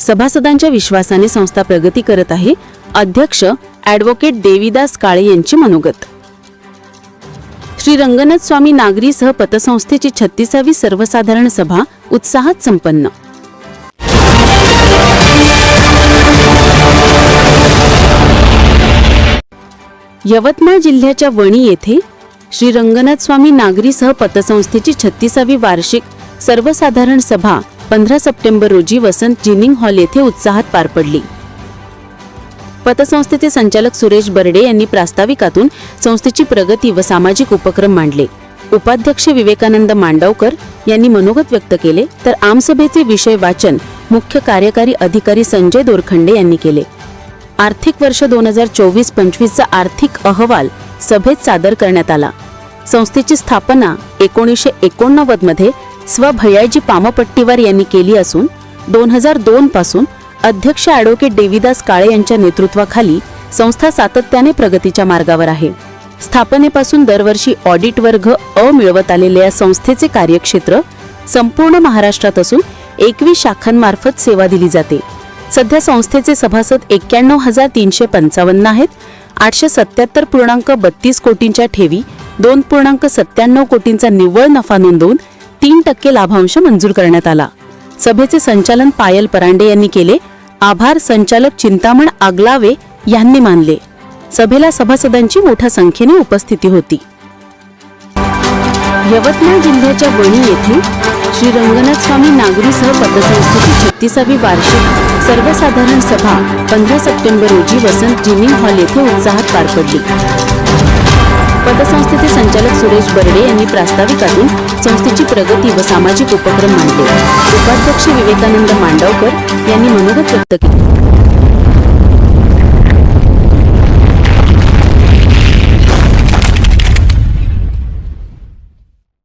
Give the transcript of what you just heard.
सभासदांच्या विश्वासाने संस्था प्रगती करत आहे अध्यक्ष ॲडव्होकेट देवीदास काळे यांची मनोगत. श्री रंगनाथ स्वामी नागरी सह पतसंस्थेची छत्तीसावी सर्वसाधारण सभा उत्साहात संपन्न. यवतमाळ जिल्ह्याच्या वणी येथे श्री रंगनाथ स्वामी नागरी सह पतसंस्थेची छत्तीसावी वार्षिक सर्वसाधारण सभा पंधरा सप्टेंबर रोजी वसंत जिनिंग हॉल येथे उत्साहात पार पडली. पतसंस्थेचे संचालक सुरेश बर्डे यांनी प्रास्ताविकातून संस्थेची प्रगती व सामाजिक उपक्रम मांडले. उपाध्यक्ष विवेकानंद मांडवकर यांनी मनोगत व्यक्त केले तर आमसभेचे विषय वाचन मुख्य कार्यकारी अधिकारी संजय दोरखंडे यांनी केले. आर्थिक वर्ष दोन हजार चोवीस पंचवीसचा आर्थिक अहवाल सभेत सादर करण्यात आला. संस्थेची स्थापना एकोणीसशे एकोणनव्वदमध्ये स्व पामपट्टीवार यांनी केली असून दोन हजार दोन पासून अध्यक्ष ॲडव्होकेट देविदास काळे यांच्या नेतृत्वाखाली संस्था सातत्याने प्रगतीच्या मार्गावर आहे. स्थापनेपासून दरवर्षी ऑडिट वर्ग अ मिळवत आलेल्या या संस्थेचे कार्यक्षेत्र संपूर्ण महाराष्ट्रात असून एकवीस शाखांमार्फत सेवा दिली जाते. सध्या संस्थेचे सभासद एक्क्याण्णव हजार तीनशे पंचावन्न आहेत आठशे सत्याहत्तर पूर्णांक बत्तीस कोटींच्या ठेवी दोन पूर्णांक सत्त्याण्णव कोटींचा निव्वळ नफा नोंदवून तीन टक्के लाभांश मंजूर करण्यात आला. सभेचे संचालन पायल परांडे यांनी केले. आभार संचालक चिंतामण आगलावे यांनी मानले. सभेला सभासदांची मोठ्या संख्येने उपस्थिती होती. यवतमाळ जिल्ह्याच्या वणी येथे श्री रंगनाथ स्वामी नागरी सह पतसंस्थेची छत्तीसावी वार्षिक सर्वसाधारण सभा पंधरा सप्टेंबर रोजी वसंत जिनिंग हॉल येथे उत्साहात पार पडली. पतसंस्थेचे संचालक सुरेश बर्डे यांनी प्रास्ताविकातून संस्थेची प्रगती व सामाजिक उपक्रम मांडले. उपाध्यक्ष विवेकानंद मांडवकर यांनी मनोगत व्यक्त केले.